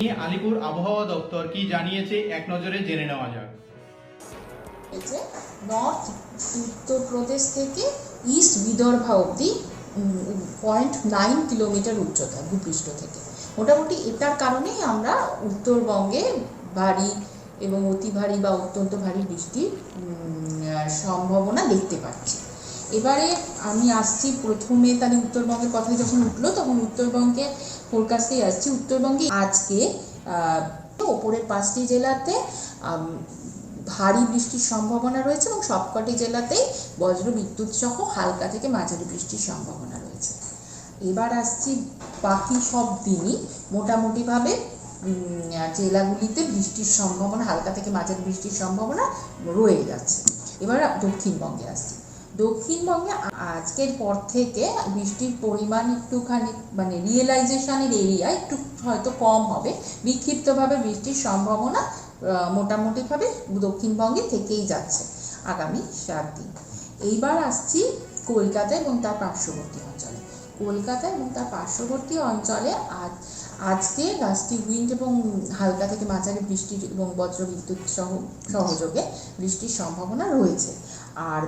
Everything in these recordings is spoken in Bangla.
নিয়ে আলিপুর আবহাওয়া দপ্তর কি জানিয়েছে এক নজরে জেনে নেওয়া যাক। নর্থ, উত্তরপ্রদেশ থেকে ইস্ট বিদর্ভা অবধি পয়েন্ট নাইন কিলোমিটার উচ্চতা, ভূপৃষ্ঠ থেকে। মোটামুটি এটার কারণেই আমরা উত্তরবঙ্গে ভারী এবং অতি ভারী বা অত্যন্ত ভারী বৃষ্টির সম্ভাবনা দেখতে পাচ্ছি। এবারে আমি আসছি প্রথমে তাহলে উত্তরবঙ্গের কথা যখন উঠল, তখন উত্তরবঙ্গে ফোরকাস্টেই আসছি। উত্তরবঙ্গে আজকে ওপরের পাঁচটি জেলাতে ভারী বৃষ্টির সম্ভাবনা রয়েছে এবং সবকটি জেলাতেই বজ্র বিদ্যুৎ সহ হালকা থেকে মাঝারি বৃষ্টির সম্ভাবনা রয়েছে। এবার আসছি বাকি সব দিনই। মোটামুটিভাবে জেলাগুলিতে বৃষ্টির সম্ভাবনা, হালকা থেকে মাঝারি বৃষ্টির সম্ভাবনা রয়ে যাচ্ছে। এবার দক্ষিণবঙ্গে আসছি। দক্ষিণবঙ্গে আজকের পর থেকে বৃষ্টির পরিমাণ একটুখানি মানে রিয়েলাইজেশনের এরিয়া একটু হয়তো কম হবে। বিক্ষিপ্তভাবে বৃষ্টির সম্ভাবনা মোটামুটিভাবে দক্ষিণবঙ্গে থেকেই যাচ্ছে আগামী সাত দিন। এইবার আসছি কলকাতা এবং তার পার্শ্ববর্তী অঞ্চলে। কলকাতা এবং তার পার্শ্ববর্তী অঞ্চলে আজ, আজকে গাছটি উইন্ড এবং হালকা থেকে মাঝারি বৃষ্টির এবং বজ্রবিদ্যুৎ সহ, সহযোগে বৃষ্টির সম্ভাবনা রয়েছে। আর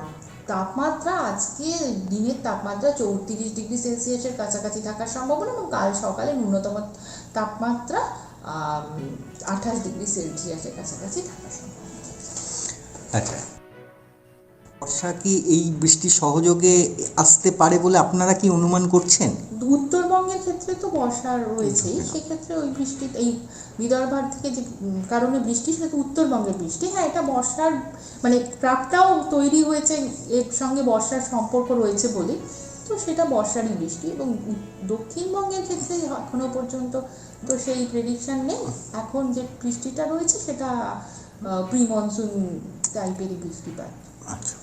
তাপমাত্রা আজকে দিনের তাপমাত্রা চৌত্রিশ ডিগ্রি সেলসিয়াসের কাছাকাছি থাকার সম্ভাবনা এবং কাল সকালে ন্যূনতম তাপমাত্রা আঠাশ ডিগ্রি সেলসিয়াসের কাছাকাছি থাকার সম্ভাবনা। আচ্ছা। বর্ষা কি এই বৃষ্টির সহযোগে আসতে পারে বলে আপনারা কি অনুমান করছেন? উত্তরবঙ্গের ক্ষেত্রে তো বর্ষা রয়েছেই সেক্ষেত্রে ওই বৃষ্টি এই বিদর্ভার থেকে যে কারণে বৃষ্টি সেটা তো উত্তরবঙ্গের বৃষ্টি। হ্যাঁ এটা বর্ষার মানে ট্রাকটাও তৈরি হয়েছে এর সঙ্গে বর্ষার সম্পর্ক রয়েছে বলে। তো সেটা বর্ষারই বৃষ্টি এবং দক্ষিণবঙ্গের ক্ষেত্রে এখনও পর্যন্ত তো সেই প্রেডিকশন নেই। এখন যে বৃষ্টিটা রয়েছে সেটা প্রি মনসুন টাইপেরই বৃষ্টিপাত। আচ্ছা।